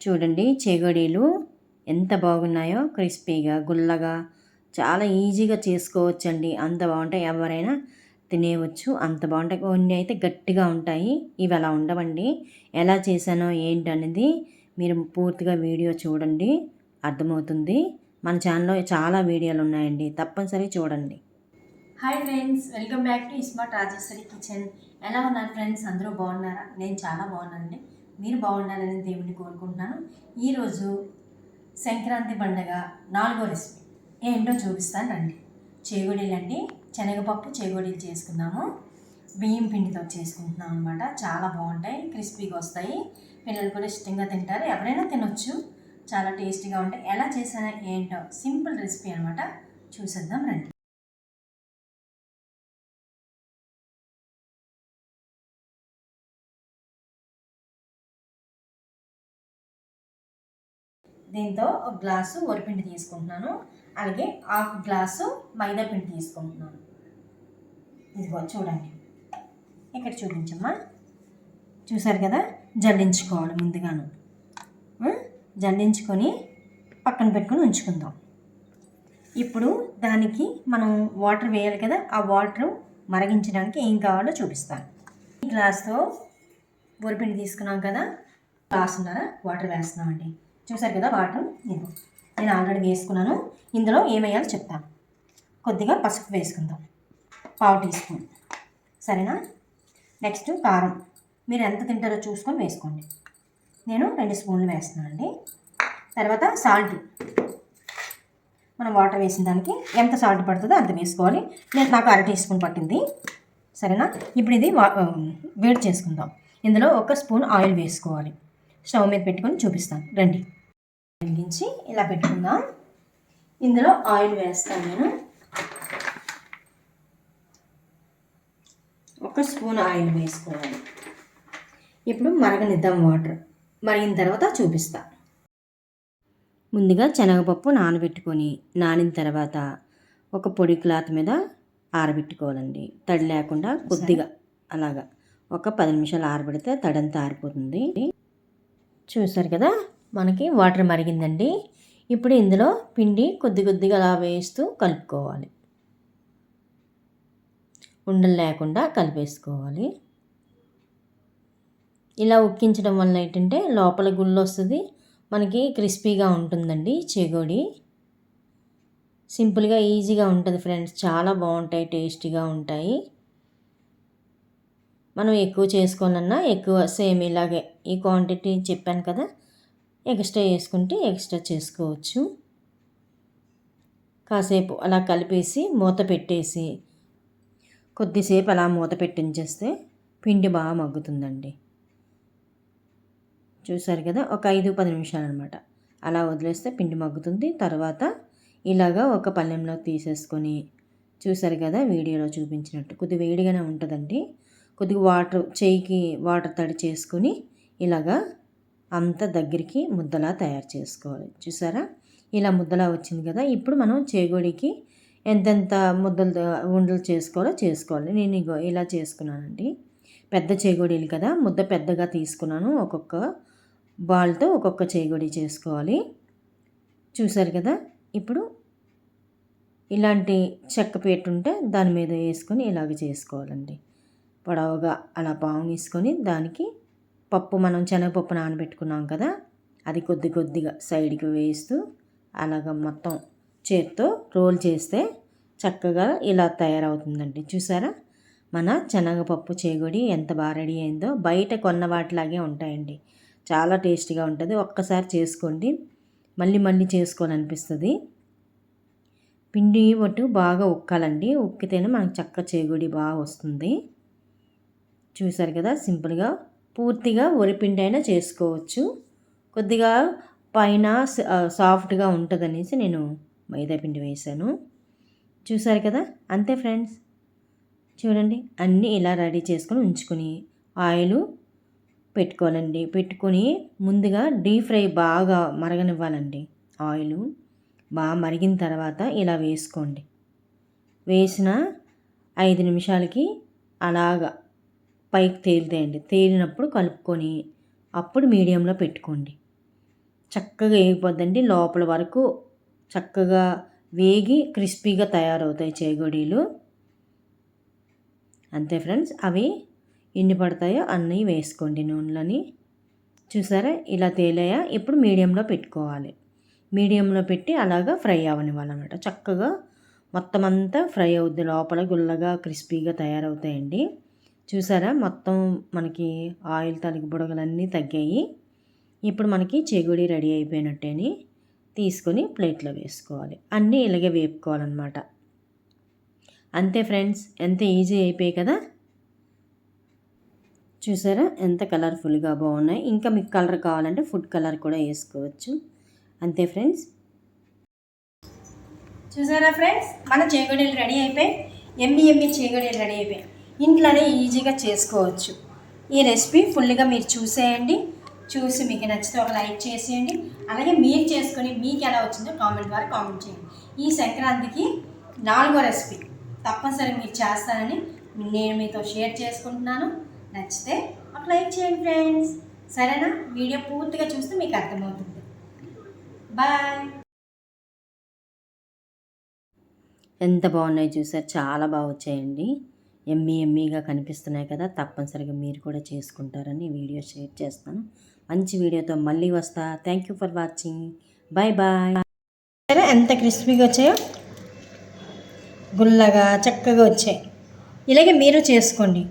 చూడండి చెగడీలు ఎంత బాగున్నాయో క్రిస్పీగా గుల్లగా. చాలా ఈజీగా చేసుకోవచ్చండి. అంత బాగుంటాయి. ఎవరైనా తినేయవచ్చు. అంత బాగుంటాయి. కొన్ని అయితే గట్టిగా ఉంటాయి. ఇవి అలా ఉండవండి. ఎలా చేశానో ఏంటనేది మీరు పూర్తిగా వీడియో చూడండి. అర్థమవుతుంది. మన ఛానల్లో చాలా వీడియోలు ఉన్నాయండి. తప్పనిసరి చూడండి. Hi friends welcome back to smart Rajeshwari kitchen ఎలా ఉన్నారు ఫ్రెండ్స్ అందరూ బాగున్నారా? నేను చాలా బాగున్నానండి. మీరు బాగుండాలని దేవుడిని కోరుకుంటున్నాను. ఈరోజు సంక్రాంతి పండగ నాలుగో రెసిపీ. ఏంటో చూపిస్తాను రండి. చేగొడీలు అండి శనగపప్పు చేగొడీలు చేసుకుందాము. బియ్యం పిండితో చేసుకుంటున్నాం అనమాట చాలా బాగుంటాయి క్రిస్పీగా వస్తాయి. పిల్లలు కూడా ఇష్టంగా తింటారు. ఎవరైనా తినొచ్చు. చాలా టేస్టీగా ఉంటాయి. ఎలా చేసానా ఏంటో సింపుల్ రెసిపీ అనమాట చూసేద్దాం రండి. దీంతో ఒక గ్లాసు వరిపిండి తీసుకుంటున్నాను. అలాగే హాఫ్ గ్లాసు మైదా పిండి తీసుకుంటున్నాను. ఇదిగో చూడండి. ఇక్కడ చూపించమ్మా. చూసారు కదా? జల్లించుకోవాలి ముందుగాను. జల్లించుకొని పక్కన పెట్టుకొని ఉంచుకుందాం. ఇప్పుడు దానికి మనం వాటర్ వేయాలి కదా? ఆ వాటర్ మరగించడానికి ఏం కావాలో చూపిస్తాను. ఈ గ్లాస్తో వరిపిండి తీసుకున్నాం కదా? గ్లాస్ ఉన్నారా వాటర్ వేస్తున్నామండి. చూసారు కదా వాటర్? ఇదిగో నేను ఆల్రెడీ వేసుకున్నాను. ఇందులో ఏమేయాలో చెప్తాను. కొద్దిగా పసుపు వేసుకుందాం. పావు టీ స్పూన్. సరేనా? నెక్స్ట్ కారం. మీరు ఎంత తింటారో చూసుకొని వేసుకోండి. నేను రెండు స్పూన్లు వేస్తున్నానండి. తర్వాత సాల్ట్. మనం వాటర్ వేసిన దానికి ఎంత సాల్ట్ పడుతుందో అంత వేసుకోవాలి. నేను నాకు అర టీ స్పూన్ పట్టింది. సరేనా? ఇప్పుడు ఇది వా- వేడి చేసుకుందాం. ఇందులో ఒక స్పూన్ ఆయిల్ వేసుకోవాలి. స్టవ్ మీద పెట్టుకొని చూపిస్తాను. రండి. వెలిగించి ఇలా పెట్టుకుందాం. ఇందులో ఆయిల్ వేస్తాను నేను. ఒక స్పూన్ ఆయిల్ వేసుకోవాలి. ఇప్పుడు మరగనిద్దాం వాటర్. మరిగిన తర్వాత చూపిస్తా. ముందుగా శనగపప్పు నానబెట్టుకొని నానిన తర్వాత ఒక పొడి క్లాత్ మీద ఆరబెట్టుకోవాలండి. తడి లేకుండా కొద్దిగా అలాగా ఒక పది నిమిషాలు ఆరబెడితే తడంతా ఆరిపోతుంది. చూసారు కదా? మనకి వాటర్ మరిగిందండి. ఇప్పుడు ఇందులో పిండి కొద్ది కొద్దిగా అలా వేస్తూ కలుపుకోవాలి. ఉండలు లేకుండా కలిపేసుకోవాలి. ఇలా ఉక్కించడం వల్ల ఏంటంటే లోపల గుళ్ళు వస్తుంది. మనకి క్రిస్పీగా ఉంటుందండి చెగోడి. సింపుల్గా ఈజీగా ఉంటుంది ఫ్రెండ్స్. చాలా బాగుంటాయి టేస్టీగా ఉంటాయి. మనం ఎక్కువ చేసుకోవాలన్నా ఎక్కువ సేమ్ ఇలాగే ఈ క్వాంటిటీ చెప్పాను కదా ఎక్స్ట్రా వేసుకుంటే ఎక్స్ట్రా చేసుకోవచ్చు. కాసేపు అలా కలిపేసి మూత పెట్టేసి కొద్దిసేపు అలా మూత పెట్టించేస్తే పిండి బాగా మగ్గుతుందండి. చూసారు కదా ఒక ఐదు పది నిమిషాలు అనమాట అలా వదిలేస్తే పిండి మగ్గుతుంది. తర్వాత ఇలాగా ఒక పళ్ళెంలో తీసేసుకొని చూసారు కదా వీడియోలో చూపించినట్టు. కొద్ది వేడిగానే ఉంటుందండి. కొద్దిగా వాటర్ చేయికి వాటర్ తడి చేసుకొని ఇలాగా అంత దగ్గరికి ముద్దలా తయారు చేసుకోవాలి. చూసారా? ఇలా ముద్దలా వచ్చింది కదా? ఇప్పుడు మనం చేగోడికి ఎంతెంత ముద్దలు ఉండలు చేసుకోవాలో చేసుకోవాలి. నేను ఇగో ఇలా చేసుకున్నానండి. పెద్ద చేగోడీలు కదా? ముద్ద పెద్దగా తీసుకున్నాను. ఒక్కొక్క బాల్తో ఒక్కొక్క చేగోడి చేసుకోవాలి. చూసారు కదా? ఇప్పుడు ఇలాంటి చెక్క పీట ఉంటే దాని మీద వేసుకొని ఇలాగ చేసుకోవాలండి. పొడవుగా అలా పాము తీసుకొని దానికి పప్పు మనం శనగపప్పు నానబెట్టుకున్నాం కదా అది కొద్ది కొద్దిగా సైడ్కి వేస్తూ అలాగ మొత్తం చేత్తో రోల్ చేస్తే చక్కగా ఇలా తయారవుతుందండి. చూసారా? మన శనగపప్పు చేగొడి ఎంత బాగా రెడీ అయిందో బయట కొన్న వాటిలాగే ఉంటాయండి. చాలా టేస్టీగా ఉంటుంది. ఒక్కసారి చేసుకోండి. మళ్ళీ మళ్ళీ చేసుకోవాలనిపిస్తుంది. పిండి ఒట్టు బాగా ఉక్కాలండి. ఉక్కితేనే మనకు చక్క చేగుడి బాగా వస్తుంది. చూసారు కదా? సింపుల్గా పూర్తిగా వరిపిండి అయినా చేసుకోవచ్చు. కొద్దిగా పైన సాఫ్ట్గా ఉంటుందనేసి నేను మైదాపిండి వేశాను చూసారు కదా? అంతే ఫ్రెండ్స్. చూడండి అన్నీ ఇలా రెడీ చేసుకొని ఉంచుకొని ఆయిల్ పెట్టుకోవాలండి. పెట్టుకొని ముందుగా డీప్ ఫ్రై బాగా మరగనివ్వాలండి ఆయిల్. బాగా మరిగిన తర్వాత ఇలా వేసుకోండి. వేసిన ఐదు నిమిషాలకి అలాగా పైకి తేలుతాయండి. తేలినప్పుడు కలుపుకొని అప్పుడు మీడియంలో పెట్టుకోండి. చక్కగా వేగిపోద్దండి. లోపల వరకు చక్కగా వేగి క్రిస్పీగా తయారవుతాయి చేగోడీలు. అంతే ఫ్రెండ్స్. అవి ఎన్ని పడతాయో అన్నీ వేసుకోండి నూనెలని. చూసారా? ఇలా తేలాయా? ఇప్పుడు మీడియంలో పెట్టుకోవాలి. మీడియంలో పెట్టి అలాగా ఫ్రై అవ్వనివ్వాలన్నమాట చక్కగా మొత్తం అంతా ఫ్రై అవుద్ది. లోపల గుల్లగా క్రిస్పీగా తయారవుతాయండి. చూసారా? మొత్తం మనకి ఆయిల్ తలిగి బుడగలన్నీ తగ్గాయి. ఇప్పుడు మనకి చెగుడి రెడీ అయిపోయినట్టేని తీసుకొని ప్లేట్లో వేసుకోవాలి. అన్నీ ఇలాగే వేపుకోవాలన్నమాట. అంతే ఫ్రెండ్స్ ఎంత ఈజీ అయిపోయాయి కదా? చూసారా? ఎంత కలర్ఫుల్గా బాగున్నాయి. ఇంకా మీకు కలర్ కావాలంటే ఫుడ్ కలర్ కూడా వేసుకోవచ్చు. అంతే ఫ్రెండ్స్. చూసారా ఫ్రెండ్స్? మన చేగొడీలు రెడీ అయిపోయి ఎమ్మి ఎమ్మి చేగొడీలు రెడీ అయిపోయాయి. ఇంట్లోనే ఈజీగా చేసుకోవచ్చు. ఈ రెసిపీ ఫుల్గా మీరు చూసేయండి. చూసి మీకు నచ్చితే ఒక లైక్ చేసేయండి. అలాగే మీరు చేసుకొని మీకు ఎలా వచ్చిందో కామెంట్ ద్వారా కామెంట్ చేయండి. ఈ సంక్రాంతికి నాలుగో రెసిపీ తప్పనిసరి మీరు చేస్తానని నేను మీతో షేర్ చేసుకుంటున్నాను. నచ్చితే ఒక లైక్ చేయండి ఫ్రెండ్స్. సరేనా? వీడియో పూర్తిగా చూస్తే మీకు అర్థమవుతుంది. బాయ్. ఎంత బాగున్నాయి చూసారు? చాలా బాగా వచ్చాయండి. ఎమ్మీ ఎమ్మీగా కనిపిస్తున్నాయి కదా తప్పనిసరిగా మీరు కూడా చేసుకుంటారని వీడియో షేర్ చేస్తాను. మంచి వీడియోతో మళ్ళీ వస్తా. Thank you for watching bye bye సరే ఎంత క్రిస్పీగా వచ్చాయో? గుల్లగా చక్కగా వచ్చాయి. ఇలాగే మీరు చేసుకోండి.